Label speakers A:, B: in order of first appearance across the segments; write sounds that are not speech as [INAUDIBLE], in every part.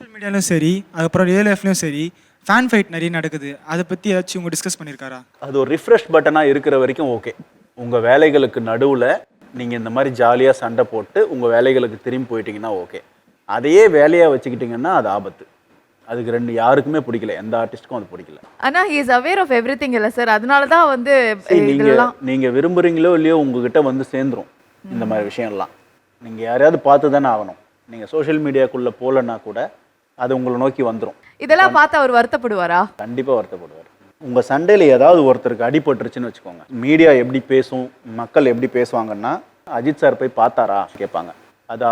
A: Social மீடியாலும் சரி அதுக்கப்புறம் real லைஃப்லையும் சரி ஃபேன் ஃபைட் நிறைய நடக்குது. அதை பற்றி ஏதாச்சும் உங்க டிஸ்கஸ் பண்ணியிருக்காரா?
B: அது ஒரு ரிஃப்ரெஷ் பட்டனாக இருக்கிற வரைக்கும் ஓகே உங்கள் வேலைகளுக்கு நடுவில் நீங்கள் இந்த மாதிரி ஜாலியாக சண்டை போட்டு உங்கள் வேலைகளுக்கு திரும்பி போயிட்டீங்கன்னா ஓகே அதையே வேலையாக வச்சுக்கிட்டிங்கன்னா அது ஆபத்து. அதுக்கு ரெண்டு யாருக்குமே பிடிக்கல. எந்த ஆர்டிஸ்ட்டுக்கும் அது பிடிக்கல.
C: ஆனா he is aware of everything இல்லை சார் அதனால தான் வந்து
B: நீங்க நீங்க விரும்புறீங்களோ இல்லையோ உங்ககிட்ட வந்து சேர்ந்துரும் இந்த மாதிரி விஷயம்லாம். நீங்க யாரையாவது பார்த்து தானே ஆகணும். நீங்க சோஷியல் மீடியாக்குள்ள போகலன்னா கூட அது உங்களை நோக்கி வந்துரும்.
C: இதெல்லாம் பார்த்து அவர் வருத்தப்படுவாரா?
B: கண்டிப்பா வருத்தப்படுவார். உங்க சண்டையில ஏதாவது ஒருத்தருக்கு அடிபட்டுருச்சுன்னு வச்சுக்கோங்க. மீடியா எப்படி பேசும் மக்கள் எப்படி பேசுவாங்கன்னா அஜித் சார் போய் பார்த்தாரா? கேட்பாங்க. அது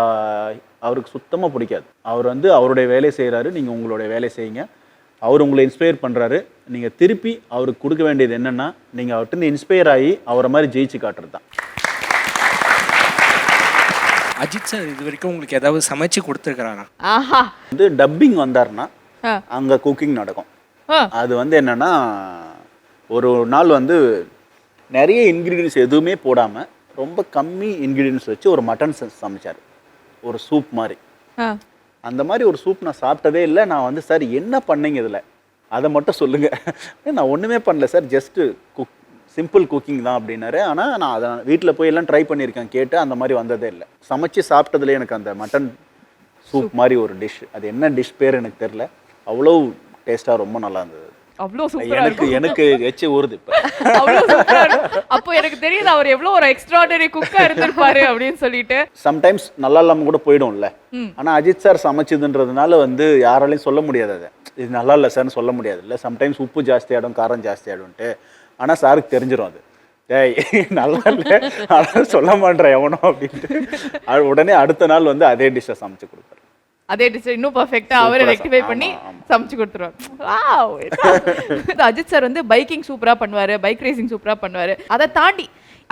B: அவருக்கு சுத்தமா பிடிக்காது. அவர் வந்து அவருடைய வேலையை செய்றாரு நீங்க உங்களுடைய வேலையை செய்யுங்க. அவர் உங்களை இன்ஸ்பயர் பண்றாரு. நீங்க திருப்பி அவருக்கு கொடுக்க வேண்டியது என்னன்னா நீங்க அவர்கிட்ட இன்ஸ்பயர் ஆகி அவரை மாதிரி ஜெயிச்சு காட்டுறது தான்
D: அஜித் சார் இது வரைக்கும் உங்களுக்கு ஏதாவது சமைச்சு கொடுத்துருக்காரா
C: ஆஹா.
B: வந்து டப்பிங் வந்தாருன்னா. அங்க குக்கிங் நடக்கும். அது வந்து என்னன்னா ஒரு நாள் வந்து நிறைய இன்க்ரீடியன்ஸ் எதுவுமே போடாம ரொம்ப கம்மி இன்க்ரீடியன்ஸ் வச்சு ஒரு மட்டன் சமைச்சார். ஒரு சூப் மாதிரி. அந்த மாதிரி ஒரு சூப் நான் சாப்பிட்டதே இல்லை. நான் வந்து சார் என்ன பண்ணீங்க இதில்? அதை மட்டும் சொல்லுங்க. [LAUGHS] நான் ஒன்றுமே பண்ணல sir. Just cook simple cooking தான் அப்படின்னாரு. ஆனால் நான் அதை வீட்டில் போய் எல்லாம் ட்ரை பண்ணியிருக்கேன். கேட்டு அந்த மாதிரி வந்ததே இல்லை. சமைச்சு சாப்பிட்டதுல எனக்கு அந்த மட்டன் சூப் மாதிரி ஒரு டிஷ் அது என்ன டிஷ் பேர் எனக்கு தெரில அவ்வளோ டேஸ்ட்டாக ரொம்ப நல்லா இருந்தது.
C: அவ்வளோ சூப்பரா
B: எனக்கு எனக்கு எச்சு ஊறுது இப்போ.
C: அவ்வளோ சூப்பரா இருக்கும். அப்போ எனக்கு தெரியுது அவர் எவ்வளோ ஒரு எக்ஸ்ட்ராடனரி குக்கா இருந்திருப்பாரு அப்படின்னு சொல்லிட்டு.
B: சம்டைம்ஸ் நல்லா இல்லாமல் கூட போயிடும்ல. ஆனால் அஜித் சார் சமைச்சதுன்றதுனால வந்து யாராலையும் சொல்ல முடியாது அதை. இது நல்லா இல்லை சார்னு சொல்ல முடியாது இல்லை. சம்டைம்ஸ் உப்பு ஜாஸ்தி ஆகிடும் காரம் ஜாஸ்தி ஆகிடும்ட்டு ஆனால் சாருக்கு தெரிஞ்சிடும் அது. டேய் நல்லா இல்லை. ஆனால் சொல்ல மாட்டேன் எவனோ அப்படின்ட்டு. உடனே அடுத்த நாள் வந்து அதே டிஷ்ஷை சமைச்சு கொடுப்பாரு.
C: அதே டிஷ் இன்னும் பர்ஃபெக்ட்டா அவரை ரெக்டிஃபை பண்ணி. சமைச்சு கொடுத்துருவார். அஜித் சார் வந்து பைக்கிங் சூப்பரா பண்ணுவாரு பைக் ரேசிங் சூப்பரா பண்ணுவாரு. அதை தாண்டி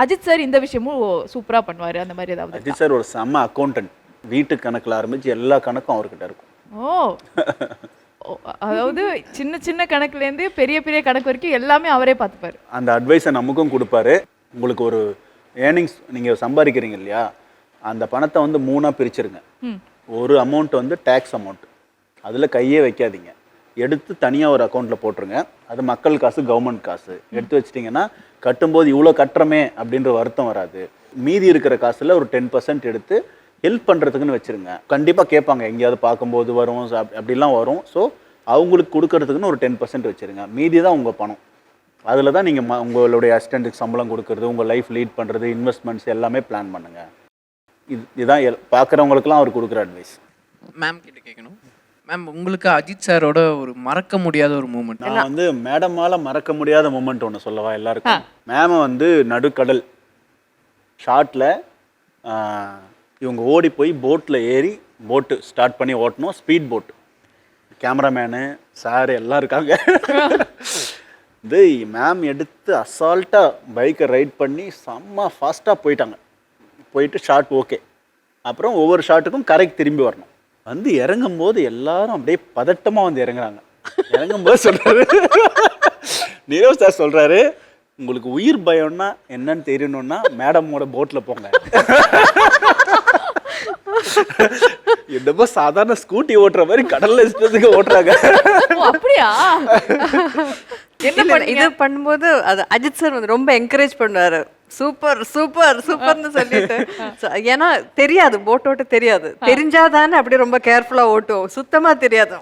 C: அஜித் சார் இந்த விஷயமும் சூப்பரா பண்ணுவாரு அந்த மாதிரி ஏதாவது
B: அஜித் சார் ஒரு செம்ம அக்கௌண்டன்ட் வீட்டு கணக்கில் ஆரம்பிச்சு எல்லா கணக்கும் அவர்கிட்ட இருக்கும்.
C: ஓ, அதாவது சின்ன சின்ன கணக்குல இருந்து பெரிய பெரிய கணக்கு வரைக்கும் எல்லாமே அவரே பார்த்துப்பாரு.
B: அந்த அட்வைஸை நமக்கும் கொடுப்பாரு. உங்களுக்கு ஒரு ஏர்னிங்ஸ் நீங்கள் சம்பாதிக்கிறீங்க இல்லையா? அந்த பணத்தை வந்து மூணாக பிரிச்சிருங்க. ஒரு அமௌண்ட் வந்து டேக்ஸ் அமௌண்ட் அதில் கையே வைக்காதீங்க. எடுத்து தனியாக ஒரு அக்கௌண்ட்டில் போட்டுருங்க. அது மக்கள் காசு கவர்மெண்ட் காசு. எடுத்து வச்சிட்டிங்கன்னா கட்டும்போது இவ்வளோ கட்டுறமே அப்படின்ற வருத்தம் வராது. மீதி இருக்கிற காசில் ஒரு டென் பர்சன்ட் எடுத்து ஹெல்ப் பண்ணுறதுக்குன்னு வச்சுருங்க. கண்டிப்பாக கேட்பாங்க எங்கேயாவது பார்க்கும்போது வரும் அப்~ அப்படிலாம் வரும். ஸோ அவங்களுக்கு கொடுக்கறதுக்குன்னு ஒரு டென் பர்சன்ட் வச்சுருங்க. மீதி தான் உங்கள் பணம். அதில் தான் நீங்கள் உங்களுடைய அசிஸ்டண்ட்டுக்கு சம்பளம் கொடுக்கறது உங்கள் லைஃப் லீட் பண்ணுறது இன்வெஸ்ட்மெண்ட்ஸ் எல்லாமே பிளான் பண்ணுங்கள் இது இதுதான் எல் பார்க்குறவங்களுக்குலாம் அவர் கொடுக்குற அட்வைஸ்
D: மேம் கிட்ட கேட்கணும் மேம் உங்களுக்கு அஜித் சாரோட ஒரு மறக்க முடியாத ஒரு மூமெண்ட்
B: நான் வந்து மேடமால மறக்க முடியாத மூமெண்ட் ஒன்று சொல்லவா எல்லாருக்கும்? மேம வந்து நடுக்கடல். ஷார்ட்டில் இவங்க ஓடி போய் போட்டில் ஏறி போட்டு ஸ்டார்ட் பண்ணி ஓட்டணும். ஸ்பீட் போட் கேமராமேனு சார் எல்லாம் இருக்காங்க. [LAUGHS] இது மேம் எடுத்து அசால்ட்டாக பைக்கை ரைட் பண்ணி செம்ம ஃபாஸ்ட்டாக போயிட்டாங்க. போயிட்டு ஷார்ட் ஓகே அப்புறம் ஒவ்வொரு ஷாட்டுக்கும் கரைக்கு திரும்பி வரணும். வந்து இறங்கும் போது எல்லாரும் அப்படியே பதட்டமாக வந்து இறங்குறாங்க. இறங்கும் போது சொல்கிறாரு [LAUGHS] நீரவ் சார் சொல்கிறாரு உங்களுக்கு உயிர் பயம்னா என்னன்னு தெரியணும்னா மேடமோட போட்டில் போங்க. என்னமோ சாதாரண ஸ்கூட்டி ஓட்டுற மாதிரி கடல்ல இஷ்டத்துக்கு ஓட்டுறாங்க.
C: அப்படியா?
E: இது பண்ணும்போது அது அஜித் சார் வந்து ரொம்ப என்கரேஜ் பண்ணுவாரு. சூப்பர் சூப்பர் சூப்பர்னு சொல்லிட்டு. ஏன்னா தெரியாது போட் ஓட்ட தெரியாது. தெரிஞ்சாதானே அப்படியே ரொம்ப கேர்ஃபுல்லா ஓட்டுவோம். சுத்தமா தெரியாது.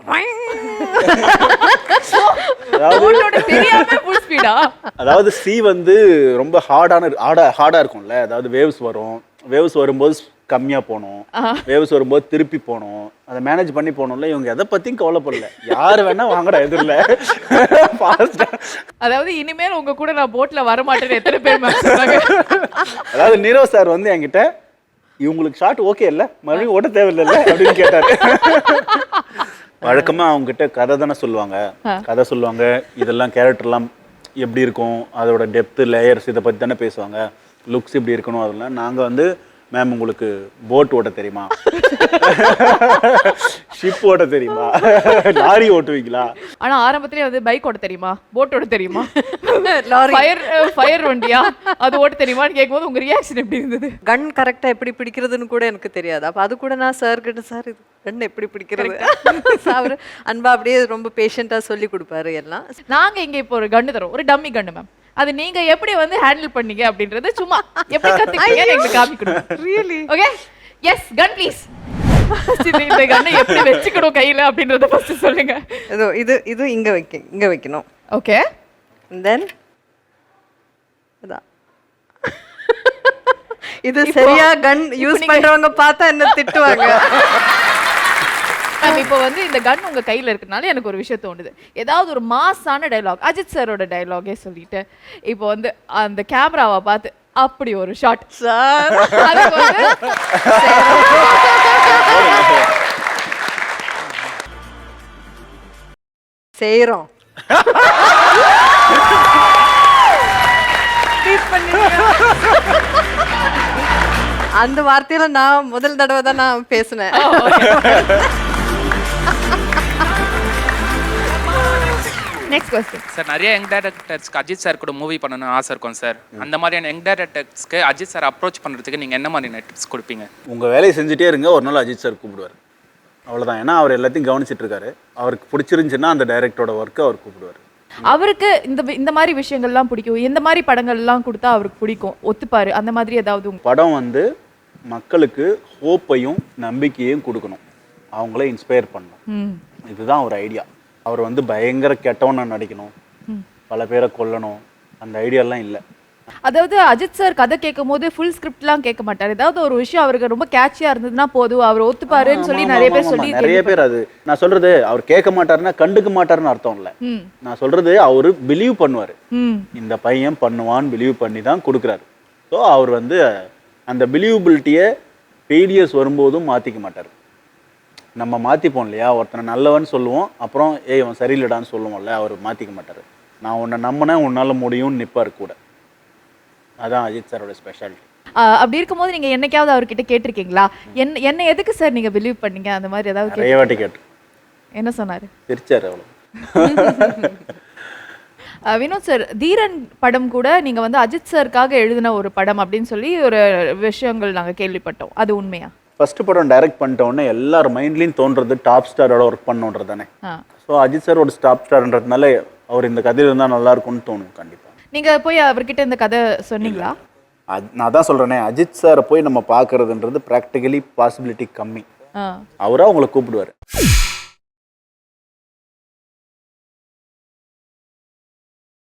B: அதாவது சி வந்து ரொம்ப ஹார்டான ஹார்டா ஹார்டா இருக்கும்ல. அதாவது வேவ்ஸ் வரும். வேவ்ஸ் வரும்போது கம்மியா போகணும். வேவ்ஸ் வரும்போது திருப்பி போகணும். அதை மேனேஜ் பண்ணி போகணும்ல. இவங்க எதை பத்தியும் கவலைப்படல. யார் வேணா வாங்கடா எதிரில்
C: அதாவது இனிமேல் உங்க கூட நான் போட்ல வர மாட்டேன்னு எத்தனை பேர்
B: அதாவது நீரவ் சார் வந்து என்கிட்ட இவங்களுக்கு ஷாட் ஓகே இல்ல? மறுபடியும் ஓட்ட தேவையில்லைல்ல அப்படின்னு கேட்டாரு. வழக்கமா அவங்க கிட்ட கதை தானே சொல்லுவாங்க. கதை சொல்லுவாங்க இதெல்லாம் கேரக்டர்லாம் எப்படி இருக்கும் அதோட டெப்த் லேயர்ஸ் இதை பத்தி தானே பேசுவாங்க. லுக்ஸ் இப்படி இருக்கணும் அதெல்லாம் நாங்க வந்து மேம் உங்களுக்கு போட் ஓட்ட தெரியுமா? ஷிப் ஓட்ட தெரியுமா? லாரி ஓட்டுவீங்களா?
C: ஆனா ஆரம்பத்திலே வந்து பைக் ஓட்ட தெரியுமா? போட் ஓட்ட தெரியுமா?
E: லாரி
C: ஃபயர் ஃபயர் வண்டியா? அது ஓட்ட தெரியுமான்னு கேட்கும்போது உங்க ரியாக்ஷன் எப்படி இருந்தது?
E: கன் கரெக்டா எப்படி பிடிக்கிறதுன்னு கூட எனக்கு தெரியாது. அப்ப அது கூட நான் சார் கிட்ட சார் இது கன் எப்படி பிடிக்கிறது? அவர் [LAUGHS] அன்பா அப்படியே ரொம்ப பேஷண்டா சொல்லி கொடுப்பாரு எல்லாம்.
C: நாங்க இங்க இப்போ ஒரு கன்னு தரோம் ஒரு டம்மி கன்னு மேம் அது நீங்க எப்படி வந்து ஹேண்டில் பண்ணீங்க அப்படின்றது சும்மா எப்படி கத்துக்கீங்க எங்களுக்கு காமிக்கணும் really okay yes gun please இந்த கன்னை எப்படி வச்சுக்கணும் கையில அப்படின்றத ஃபர்ஸ்ட் சொல்லுங்க.
E: இதோ இது இது இங்க வைக்க இங்க வைக்கணும்.
C: ஓகே
E: தென் இது. சரியா கன் யூஸ் பண்றவங்க பார்த்தா என்ன திட்டுவாங்க. [LAUGHS]
C: மேம் இப்போ வந்து இந்த கன் உங்க கையில இருக்கனால எனக்கு ஒரு விஷயம் தோணுது. ஏதாவது ஒரு மாஸான டைலாக் அஜித் சாரோட டைலாகே சொல்லிட்டு இப்போ வந்து அந்த கேமராவை பார்த்து அப்படி ஒரு ஷாட்
E: சார். செய்யறோம். அந்த வார்த்தையில நான் முதல் தடவை தான் நான் பேசினேன்.
C: நெக்ஸ்ட் கொஸ்டின்
F: சார் நிறைய யங் டேரக்டர்ஸ்க்கு அஜித் சார் கூட மூவி பண்ணணும்னு ஆசை இருக்கும் சார் அந்த மாதிரியான யங் டேரக்டர்ஸ்க்கு அஜித் சார் அப்ரோச் பண்ணுறதுக்கு நீங்கள் என்ன மாதிரியான டிப்ஸ் கொடுப்பீங்க?
B: உங்கள் வேலையை செஞ்சுட்டே இருங்க ஒரு நாள் அஜித் சார் கூப்பிடுவார். அவ்வளோதான் ஏன்னா அவர் எல்லாத்தையும் கவனிச்சிட்டு இருக்காரு. அவருக்கு பிடிச்சிருந்துச்சுன்னா அந்த டைரக்டரோட ஒர்க்கை அவர் கூப்பிடுவார்.
C: அவருக்கு இந்த இந்த மாதிரி விஷயங்கள்லாம் பிடிக்கும். இந்த மாதிரி படங்கள்லாம் கொடுத்தா அவருக்கு பிடிக்கும்? ஒத்துப்பாரு. அந்த மாதிரி ஏதாவது
B: படம் வந்து மக்களுக்கு ஹோப்பையும் நம்பிக்கையும் கொடுக்கணும். அவங்கள இன்ஸ்பயர் பண்ணணும். இதுதான் ஒரு ஐடியா அவர் வந்து பயங்கர கெட்டவனா நடிக்கணும். பல பேரை கொல்லணும். அந்த ஐடியாலாம் இல்லை.
C: அதாவது அஜித் சார் கதை கேட்கும் போது ஃபுல் ஸ்கிரிப்ட்லாம் கேட்க மாட்டார். ஏதாவது ஒரு விஷயம் அவருக்கு ரொம்ப கேட்சியா இருந்ததுன்னா போதும். அவர் ஒத்துப்பாருன்னு சொல்லி நிறைய பேர் சொல்லி
B: நிறைய பேர் அது. நான் சொல்றது அவர் கேட்க மாட்டாருன்னா கண்டுக்க மாட்டாருன்னு அர்த்தம் இல்லை. நான் சொல்றது அவரு பிலீவ் பண்ணுவார். இந்த பையன் பண்ணுவான்னு பிலீவ் பண்ணி தான் கொடுக்குறாரு. ஸோ அவர் வந்து அந்த பிலீவபிலிட்டியை ஃபெயிலியர்ஸ் வரும்போதும் மாற்றிக்க மாட்டார். நம்ம மாற்றிப்போம் இல்லையா? ஒருத்தனை நல்லவன் சொல்லுவோம். அப்புறம் ஏய் இவன் சரியில்லடான்னு சொல்லுவோம்ல அவர் மாற்றிக்க மாட்டார். நான் உன்னை நம்பினேன் உன்னால் முடியும்னு நிற்பார் கூட. அதான் அஜித் சாரோட ஸ்பெஷாலிட்டி
C: அப்படி இருக்கும்போது நீங்க என்னைக்காவது அவர்கிட்ட கேட்டிருக்கீங்களா? என்ன என்ன எதுக்கு சார் நீங்க பிலீவ் பண்ணீங்க? அந்த மாதிரி ஏதாவது
B: நிறைய வாட்டி கேட்டு
C: என்ன சொன்னாரு?
B: சிரிச்சார் அவ்வளோ [LAUGHS]
C: வினோத் சார் தீரன் படம் கூட நீங்க வந்து அஜித் சாருக்காக எழுதின ஒரு படம் அப்படின்னு சொல்லி ஒரு விஷயங்கள் நாங்க கேள்விப்பட்டோம். அது உண்மையா?
B: ஃபர்ஸ்ட் படம் டைரக்ட் பண்ணிட்ட உடனே எல்லார் மைண்ட்லேயும் தோன்றது டாப் ஸ்டாரோட ஒர்க் பண்ணுன்றது தானே. ஸோ அஜித் சார் ஒரு டாப் ஸ்டார்ன்றதுனால அவர் இந்த கதையில் இருந்தால் நல்லா இருக்கும்னு தோணும் கண்டிப்பாக
C: நீங்க போய் அவர்கிட்ட இந்த கதை சொன்னீங்களா?
B: அது நான் தான் சொல்கிறேனே அஜித் சாரை போய் நம்ம பார்க்கறதுன்றது ப்ராக்டிகலி பாசிபிலிட்டி கம்மி. அவராக உங்களை கூப்பிடுவார்.